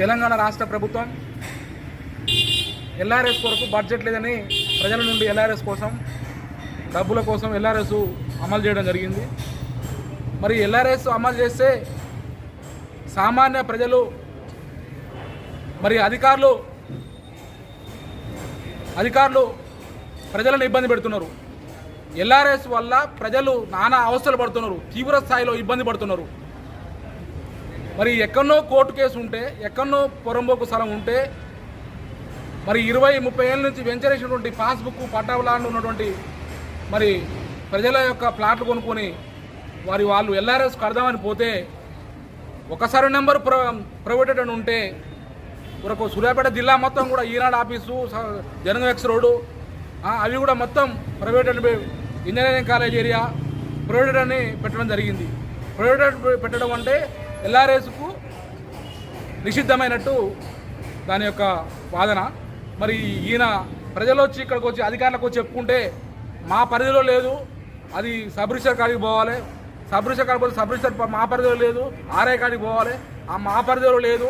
తెలంగాణ రాష్ట్ర ప్రభుత్వం ఎల్ఆర్ఎస్ కొరకు బడ్జెట్ లేదని ప్రజల నుండి ఎల్ఆర్ఎస్ కోసం డబ్బుల కోసం ఎల్ఆర్ఎస్ అమలు చేయడం జరిగింది. మరి ఎల్ఆర్ఎస్ అమలు చేస్తే సామాన్య ప్రజలు మరి అధికారులు అధికారులు ప్రజలను ఇబ్బంది పెడుతున్నారు. ఎల్ఆర్ఎస్ వల్ల ప్రజలు నానా అవస్థలు పడుతున్నారు తీవ్ర స్థాయిలో ఇబ్బంది పడుతున్నారు. మరి ఎక్కడో కోర్టు కేసు ఉంటే ఎక్కడో పొరంబోకు స్థలం ఉంటే మరి ఇరవై ముప్పై ఏళ్ళ నుంచి వెంచరేసినటువంటి పాస్బుక్ పట్టావలాంటి ఉన్నటువంటి మరి ప్రజల యొక్క ప్లాట్లు కొనుక్కొని వారి వాళ్ళు ఎల్ఆర్ఎస్ కడదామని పోతే ఒకసారి నెంబర్ ప్ర ప్రైవేటెడ్ అని ఉంటే ఒక సూర్యాపేట జిల్లా మొత్తం కూడా Eenadu office Jangaon X road అవి కూడా మొత్తం privated engineering college area privated అని పెట్టడం జరిగింది. ప్రైవేటెడ్ పెట్టడం అంటే ఎల్ఆర్ఎస్కు నిషిద్ధమైనట్టు దాని యొక్క వాదన. మరి ఈయన ప్రజలు వచ్చి ఇక్కడికి వచ్చి అధికారులకు వచ్చి చెప్పుకుంటే మా పరిధిలో లేదు అది సబ్ రిజిస్టర్ కాడికి పోవాలి. సబ్ రిజిస్టర్ కాడికి పోతే సబ్ రిజిస్టర్ మా పరిధిలో లేదు ఆర్ఐ కాడికి పోవాలి. ఆ మా పరిధిలో లేదు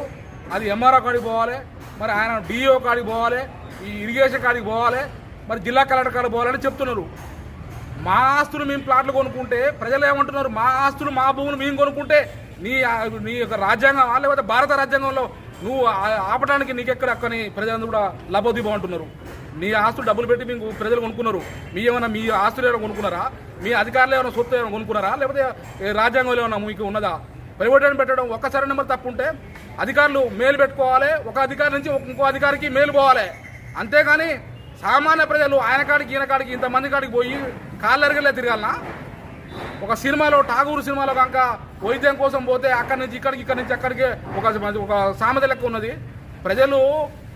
అది ఎంఆర్ఓ కాడికి పోవాలి. మరి ఆయన డిఓ కాడికి పోవాలి ఈ ఇరిగేషన్ కాడికి పోవాలి. మరి జిల్లా కలెక్టర్ కాడికి పోవాలని చెప్తున్నారు. మా ఆస్తులు మేము ప్లాట్లు కొనుక్కుంటే ప్రజలు ఏమంటున్నారు? మా ఆస్తులు మా భూములు మేము కొనుక్కుంటే నీ నీ యొక్క రాజ్యాంగం లేకపోతే భారత రాజ్యాంగంలో నువ్వు ఆపడానికి నీకెక్కడ అక్కని ప్రజలందరూ కూడా లబోదీపం అంటున్నారు? నీ ఆస్తులు డబ్బులు పెట్టి మీకు ప్రజలు కొనుక్కున్నారు. మీ ఏమైనా మీ ఆస్తులు ఏమైనా కొనుక్కున్నారా? మీ అధికారులు ఏమైనా సొత్తు ఏమైనా కొనుక్కున్నారా? లేకపోతే రాజ్యాంగంలో ఏమైనా మీకు ఉన్నదా? ప్రైవేట్ పెట్టడం ఒక్కసారి నెంబర్ తప్పు ఉంటే అధికారులు మేలు పెట్టుకోవాలి. ఒక అధికారి నుంచి ఇంకో అధికారికి మేలు పోవాలి. అంతేగాని సామాన్య ప్రజలు ఆయన కాడికి ఈయన కాడికి ఇంతమంది కాడికి పోయి కాళ్ళెరగలే తిరగాలనా? ఒక సినిమాలో ఠాగూర్ సినిమాలో కనుక వైద్యం కోసం పోతే అక్కడి నుంచి ఇక్కడికి ఇక్కడి నుంచి అక్కడికి ఒక ఒక సామెత లెక్క ఉన్నది. ప్రజలు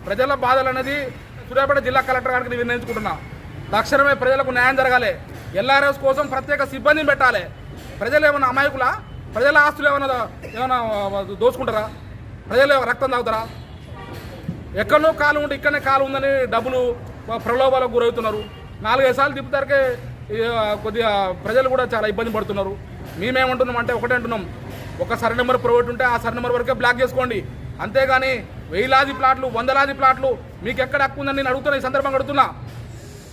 ప్రజల బాధలు అనేది సూర్యాపేట జిల్లా కలెక్టర్ గారికి నేను నిర్ణయించుకుంటున్నా తక్షణమే ప్రజలకు న్యాయం జరగాలి. ఎల్ఆర్ఎస్ కోసం ప్రత్యేక సిబ్బందిని పెట్టాలి. ప్రజలు ఏమైనా అమాయకులా? ప్రజల ఆస్తులు ఏమైనా ఏమైనా దోచుకుంటారా? ప్రజలు ఏమైనా రక్తం తాగుతారా? ఎక్కడో కాలు ఉంటే ఇక్కడనే కాలు ఉందని డబ్బులు ప్రలోభాలకు గురవుతున్నారు. నాలుగైదు సార్లు తిప్పుతారికే కొద్దిగా ప్రజలు కూడా చాలా ఇబ్బంది పడుతున్నారు. మేమేమంటున్నాం అంటే ఒకటే అంటున్నాం. ఒక సర్ నెంబర్ ప్రైవేట్ ఉంటే ఆ సర్ నెంబర్ వరకే బ్లాక్ చేసుకోండి. అంతేగాని వేలాది ప్లాట్లు వందలాది ప్లాట్లు మీకు ఎక్కడ హక్కు ఉందని నేను అడుగుతున్నా ఈ సందర్భంగా అడుగుతున్నా.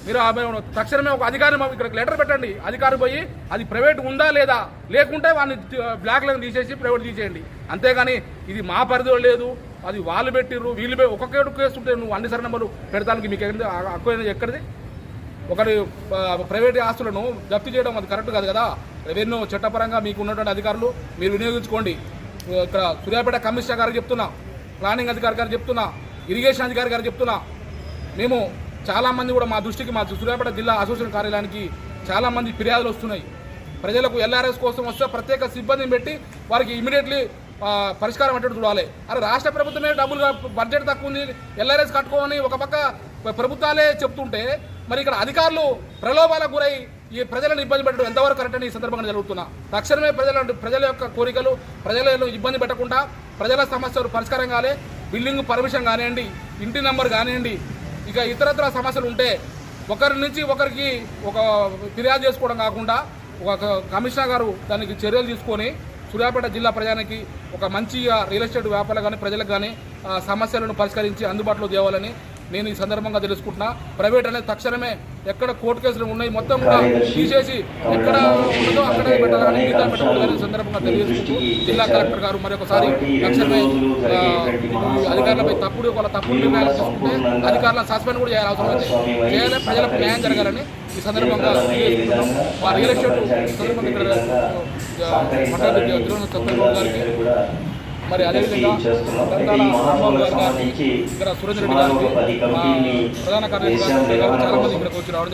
మీరు మేము తక్షణమే ఒక అధికారి ఇక్కడ లెటర్ పెట్టండి. అధికారి పోయి అది ప్రైవేట్ ఉందా లేదా? లేకుంటే వాడిని బ్లాక్లను తీసేసి ప్రైవేట్ తీసేయండి. అంతేగాని ఇది మా పరిధిలో లేదు. అది వాళ్ళు పెట్టిర్రు. వీళ్ళు పె- ఒక్కొక్క కేసు ఉంటే నువ్వు అన్ని సరే నెంబర్లు పెడతానికి మీకు ఎక్కడ హక్కు ఎక్కడిది? ఒకరి ప్రైవేట్ ఆస్తులను జప్తు చేయడం అది కరెక్ట్ కాదు కదా? రెవెన్యూ చట్టపరంగా మీకు ఉన్నటువంటి అధికారులు మీరు వినియోగించుకోండి. ఇక్కడ సూర్యాపేట కమిషనర్ గారికి చెప్తున్నా ప్లానింగ్ అధికారి గారు చెప్తున్నా ఇరిగేషన్ అధికారి గారు చెప్తున్నా. మేము చాలామంది కూడా మా దృష్టికి మా సూర్యాపేట జిల్లా అసోసియేషన్ కార్యాలయానికి చాలామంది ఫిర్యాదులు వస్తున్నాయి. ప్రజలకు ఎల్ఆర్ఎస్ కోసం వస్తే ప్రత్యేక సిబ్బందిని పెట్టి వారికి ఇమీడియట్లీ పరిష్కారం అంటే చూడాలి. అరే రాష్ట్ర ప్రభుత్వమే డబ్బులు బడ్జెట్ తక్కువ ఉంది ఎల్ఆర్ఎస్ కట్టుకోమని ఒక పక్క ప్రభుత్వాలే చెప్తుంటే మరి ఇక్కడ అధికారులు ప్రలోభాలకు గురై ఈ ప్రజలను ఇబ్బంది పెట్టడం ఎంతవరకు కరెక్ట్ అని ఈ సందర్భంగా జరుగుతున్నా. తక్షణమే ప్రజల ప్రజల యొక్క కోరికలు ప్రజలను ఇబ్బంది పెట్టకుండా ప్రజల సమస్యలు పరిష్కారం కాలే బిల్డింగ్ పర్మిషన్ కానివ్వండి ఇంటి నెంబర్ కానివ్వండి ఇక ఇతరత్ర సమస్యలు ఉంటే ఒకరి నుంచి ఒకరికి ఒక ఫిర్యాదు చేసుకోవడం కాకుండా ఒక కమిషనర్ గారు దానికి చర్యలు తీసుకొని సూర్యాపేట జిల్లా ప్రజానికి ఒక మంచిగా రియల్ ఎస్టేట్ వ్యాపారులు కానీ ప్రజలకు కానీ సమస్యలను పరిష్కరించి అందుబాటులో తేవాలని నేను ఈ సందర్భంగా తెలుసుకుంటున్నా. ప్రైవేట్ అనేది తక్షణమే ఎక్కడ కోర్టు కేసులు ఉన్నాయి మొత్తం కూడా తీసేసి ఎక్కడ ఉండదో అక్కడే పెట్టాలని మిగతా పెట్టకూడదని సందర్భంగా తెలియజేసుకుంటూ జిల్లా కలెక్టర్ గారు మరొకసారి తక్షణమే అధికారులపై తప్పుడు వాళ్ళ తప్పుడు నిర్ణయాలు తీసుకుంటే అధికారులను సస్పెండ్ కూడా చేయాల్సిన అవసరం ఉంది. చేయాలి ప్రజలకు న్యాయం జరగాలని ఈ సందర్భంగా వారి రియల్ ఎస్టేట్ సందర్భంగా ఇక్కడ మండలి గారికి మరి అదేవిధంగా తెలంగాణ రాంబాబు గారి సురేంద్ర రెడ్డి గారికి ప్రధాన కార్యదర్శి చాలా మంది ఇక్కడికి వచ్చి రావడం.